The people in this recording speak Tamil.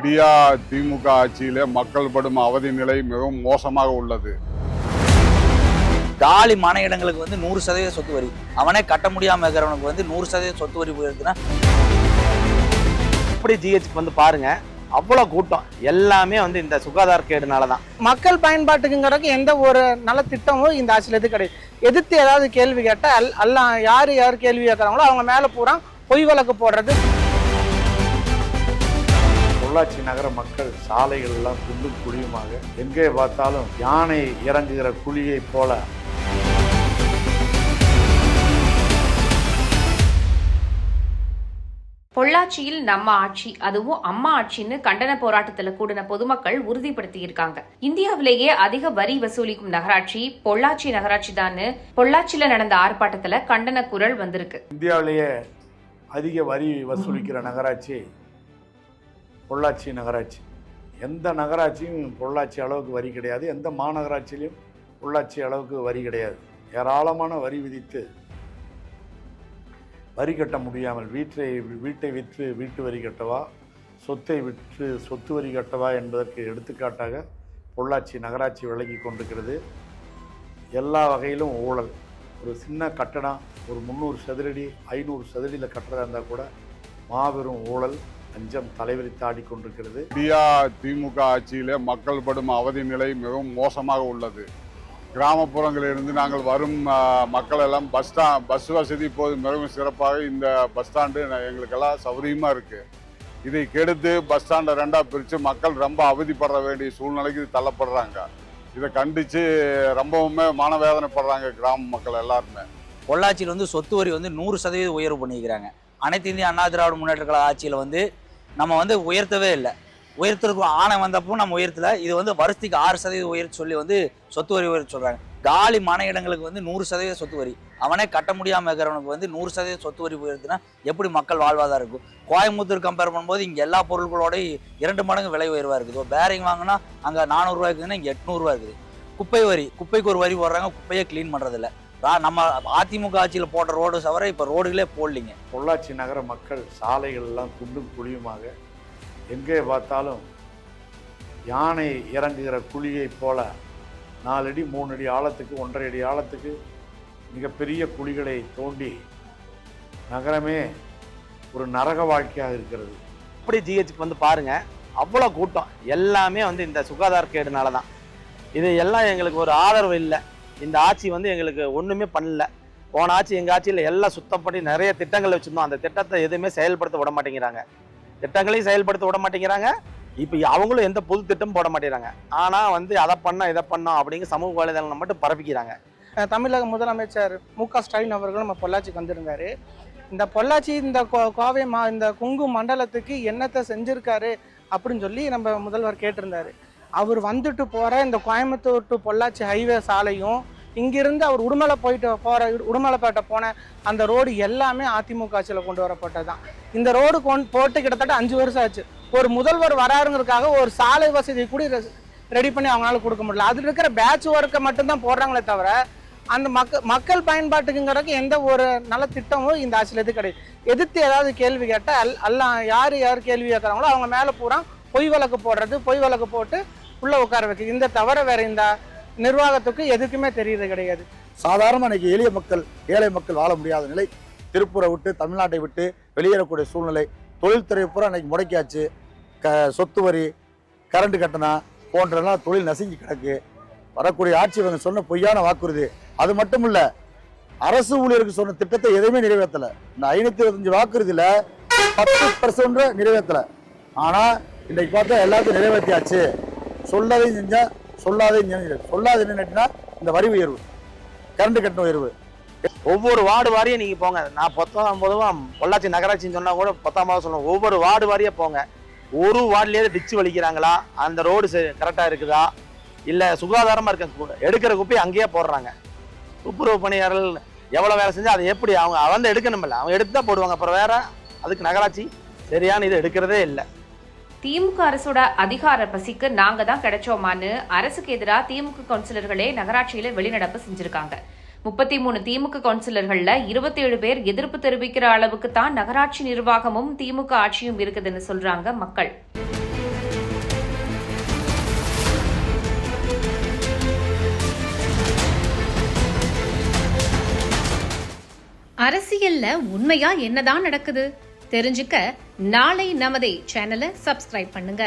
இந்தியா திமுக ஆட்சியிலே மக்கள் படும் அவதி நிலை மிகவும் மோசமாக உள்ளது. காலி மன இடங்களுக்கு வந்து நூறு சதவீத சொத்து வரி. அவனே கட்ட முடியாம இருக்கிறவனுக்கு வந்து நூறு சதவீத சொத்து வரி போயிருக்குன்னா? அப்படி ஜிஹெச்சுக்கு வந்து பாருங்க அவ்வளோ கூட்டம். எல்லாமே வந்து இந்த சுகாதார கேடுனால தான் மக்கள் பயன்பாட்டுக்குங்கிறதுக்கு எந்த ஒரு நல்ல திட்டமும் இந்த ஆட்சியில் எது கிடையாது. எதிர்த்து ஏதாவது கேள்வி கேட்டால் எல்லாம் யார் யார் கேள்வி கேட்குறாங்களோ அவங்க மேலே பூரா பொய் வழக்கு போடுறது. பொள்ளாச்சி நகர மக்கள் சாலைகள் எல்லாம் குண்டும் குழியுமாக எங்கே பார்த்தாலும் யானை இறங்குகிற குழியைப் போல. பொள்ளாச்சியில் நம்ம ஆட்சி அதுவும் அம்மா ஆட்சின்னு கண்டன போராட்டத்துல கூடின பொதுமக்கள் உறுதிப்படுத்தி இருக்காங்க இந்தியாவிலேயே அதிக வரி வசூலிக்கும் நகராட்சி பொள்ளாச்சி நகராட்சி தான் பொள்ளாச்சியில நடந்த ஆர்ப்பாட்டத்துல கண்டன குரல் வந்திருக்கு. இந்தியாவிலேயே அதிக வரி வசூலிக்கிற நகராட்சி பொள்ளாச்சி நகராட்சி. எந்த நகராட்சியும் பொள்ளாச்சி அளவுக்கு வரி கிடையாது. எந்த மாநகராட்சியிலையும் பொள்ளாச்சி அளவுக்கு வரி கிடையாது. ஏராளமான வரி விதித்து வரி கட்ட முடியாமல் வீட்டை வீட்டை விற்று வீட்டு வரி கட்டவா சொத்தை விற்று சொத்து வரி கட்டவா என்பதற்கு எடுத்துக்காட்டாக பொள்ளாச்சி நகராட்சி விலகி கொண்டிருக்கிறது. எல்லா வகையிலும் ஊழல். ஒரு சின்ன கட்டடம் ஒரு முந்நூறு சதுரடி ஐநூறு சதுரடியில் கட்டுறதா இருந்தால் கூட மாபெரும் ஊழல். லஞ்சம் தலைவிரித்து ஆடிக்கொண்டிருக்கிறது இந்தியா திமுக ஆட்சியிலே மக்கள் படும் அவதி நிலை மிகவும் மோசமாக உள்ளது. கிராமப்புறங்களிலிருந்து நாங்கள் வரும் மக்கள் எல்லாம் பஸ் ஸ்டா பஸ் வசதி இப்போது மிகவும் சிறப்பாக இந்த பஸ் ஸ்டாண்டு எங்களுக்கெல்லாம் சௌகரியமாக இருக்குது இதை கெடுத்து பஸ் ஸ்டாண்டை ரெண்டாக பிரித்து மக்கள் ரொம்ப அவதிப்பட வேண்டிய சூழ்நிலைக்கு இது தள்ளப்படுறாங்க. இதை கண்டித்து ரொம்பவுமே மனவேதனைப்படுறாங்க கிராம மக்கள் எல்லாருமே. பொள்ளாச்சியில் வந்து சொத்து வரி வந்து நூறு சதவீத உயர்வு பண்ணிக்கிறாங்க அனைத்து இந்திய அண்ணா திராவிட முன்னேற்ற கழக ஆட்சியில் வந்து நம்ம வந்து உயர்த்தவே இல்லை. உயர்த்துறதுக்கு ஆணை வந்தப்போ நம்ம உயர்த்தல. இது வந்து வருஷத்துக்கு ஆறு சதவீதம் உயர் சொல்லி வந்து சொத்து வரி உயர் சொல்றாங்க. காலி மன இடங்களுக்கு வந்து நூறு சதவீத சொத்து வரி. அவனே கட்ட முடியாம இருக்கிறவனுக்கு வந்து நூறு சதவீத சொத்து வரி உயர்த்தினா எப்படி மக்கள் வாழ்வாதாரம் இருக்கும்? கோயம்புத்தூர் கம்பேர் பண்ணும்போது இங்கே எல்லா பொருட்களோடய இரண்டு மடங்கு விலை உயர்வாக இருக்குது. ஒரு பேரிங் வாங்கினா அங்கே நானூறுரூவா இருக்குதுன்னா இங்கே எட்நூறுரூவா இருக்குது. குப்பை வரி. குப்பைக்கு ஒரு வரி போடுறாங்க. குப்பையை க்ளீன் பண்ணுறதில்ல நம்ம அதிமுக ஆட்சியில் போட்ட ரோடு தவிர இப்போ ரோடுகளே போடலிங்க. பொள்ளாச்சி நகர மக்கள் சாலைகள் எல்லாம் குண்டும் குழியுமாக. எங்கே பார்த்தாலும் யானை இறங்குகிற குழியைப் போல நாலடி மூணு அடி ஆழத்துக்கு ஒன்றரை அடி ஆழத்துக்கு மிகப்பெரிய குழிகளை தோண்டி நகரமே ஒரு நரக வாழ்க்கையாக இருக்கிறது. அப்படி ஜிஹெச்சுக்கு வந்து பாருங்க அவ்வளோ கூட்டம். எல்லாமே வந்து இந்த சுகாதார கேடுனால தான் இது எல்லாம் எங்களுக்கு ஒரு ஆதரவு இல்லை. இந்த ஆட்சி வந்து எங்களுக்கு ஒன்றுமே பண்ணல. போன ஆட்சி எங்கள் ஆட்சியில் எல்லாம் சுத்தம் பண்ணி நிறைய திட்டங்கள் வச்சுருந்தோம். அந்த திட்டத்தை எதுவுமே செயல்படுத்த விட மாட்டேங்கிறாங்க. திட்டங்களையும் செயல்படுத்த விட மாட்டேங்கிறாங்க. இப்போ அவங்களும் எந்த புது திட்டமும் போட மாட்டேங்கிறாங்க. ஆனால் வந்து அதை பண்ணோம் இதை பண்ணோம் அப்படிங்கிற சமூக வலைதளம் மட்டும் பரப்பிக்கிறாங்க. தமிழக முதலமைச்சர் மு க ஸ்டாலின் அவர்கள் நம்ம பொள்ளாச்சிக்கு வந்திருந்தாரு. இந்த பொள்ளாச்சி இந்த கோ- கோவை மா இந்த குங்கு மண்டலத்துக்கு என்னத்தை செஞ்சுருக்காரு அப்படின்னு சொல்லி நம்ம முதல்வர் கேட்டிருந்தாரு. அவர் வந்துட்டு போகிற இந்த கோயம்புத்தூர் டு பொள்ளாச்சி ஹைவே சாலையும் இங்கிருந்து அவர் உடுமலை போயிட்டு போகிற உடுமலைப்பேட்டை போன அந்த ரோடு எல்லாமே அதிமுக ஆட்சியில் கொண்டு வரப்பட்டதுதான். இந்த ரோடு கொண்டு போட்டு கிட்டத்தட்ட அஞ்சு வருஷம் ஆச்சு. ஒரு முதல்வர் வராருங்கிறதுக்காக ஒரு சாலை வசதி கூட ரெடி பண்ணி அவங்களால கொடுக்க முடியல. அதில் இருக்கிற பேட்ச் ஒர்க்கை மட்டும்தான் போடுறாங்களே தவிர அந்த மக்க மக்கள் பயன்பாட்டுக்குங்கிறதுக்கு எந்த ஒரு நல்ல திட்டமும் இந்த ஆட்சியில் எது கிடையாது. எதிர்த்து ஏதாவது கேள்வி கேட்டால் அல் எல்லாம் யார் யார் கேள்வி கேட்குறாங்களோ அவங்க மேலே பூரா பொய் வழக்கு போடுறது பொய் வழக்கு போட்டு உள்ளே உட்கார வைக்குது இந்த தவிர வேற இந்த நிர்வாகத்துக்கு எதுக்குமே தெரியுது கிடையாது. சாதாரண இன்னைக்கு எளிய மக்கள் ஏழை மக்கள் வாழ முடியாத நிலை. திருப்பூரை விட்டு தமிழ்நாட்டை விட்டு வெளியேறக்கூடிய சூழ்நிலை. தொழில்துறை பூரா இன்னைக்கு முடக்கியாச்சு. க சொத்து வரி கரண்ட் கட்டணம் போன்றெல்லாம் தொழில் நசுங்கி கிடக்கு. வரக்கூடிய ஆட்சி இவங்க சொன்ன பொய்யான வாக்குறுதி. அது மட்டும் இல்லை அரசு ஊழியருக்கு சொன்ன திட்டத்தை எதுவுமே நிறைவேற்றலை. இந்த ஐநூற்றி இருபத்தஞ்சு வாக்குறுதியில் பத்து பர்சன்ட் நிறைவேற்றலை. ஆனால் இன்னைக்கு பார்த்தா எல்லாத்தையும் நிறைவேற்றியாச்சு. சொல்லாதையும் செஞ்சா சொல்லாதையும் செஞ்சு சொல்லாத என்னன்னா இந்த வரி உயர்வு. கரண்ட் கட்டண உயர்வு. ஒவ்வொரு வார்டு வாரியும் நீங்கள் போங்க. நான் பத்தாம் பொதுவாக பொள்ளாச்சி நகராட்சின்னு சொன்னால் கூட பத்தாம் சொல்லுவோம் ஒவ்வொரு வார்டு வாரியாக போங்க. ஒரு வார்டுலேயே டிச்சு வலிக்கிறாங்களா? அந்த ரோடு கரெக்டாக இருக்குதா? இல்லை சுகாதாரமாக இருக்க எடுக்கிற குப்பையை அங்கேயே போடுறாங்க. துப்புரவு பணியாளர்கள் எவ்வளோ வேலை செஞ்சா அதை எப்படி அவங்க வந்து எடுக்கணுமில்ல. அவங்க எடுத்து தான் போடுவாங்க. அப்புறம் வேற அதுக்கு நகராட்சி சரியான இது எடுக்கிறதே இல்லை. திமுக அரசோட அதிகார பசிக்கு நாங்க தான் கிடைச்சோமான்னு அரசுக்கு எதிராக திமுக கவுன்சிலர்களே நகராட்சியில வெளிநடப்பு செஞ்சிருக்காங்க. முப்பத்தி மூணு திமுக கவுன்சிலர்கள்ல இருபத்தேழு பேர் எதிர்ப்பு தெரிவிக்கிற அளவுக்கு தான் நகராட்சி நிர்வாகமும் திமுக ஆட்சியும் இருக்குதுன்னு சொல்றாங்க மக்கள். அரசியல்ல உண்மையா என்னதான் நடக்குது? தெரிஞ்சுக்க நாளை நமதே சேனலை சப்ஸ்கிரைப் பண்ணுங்க.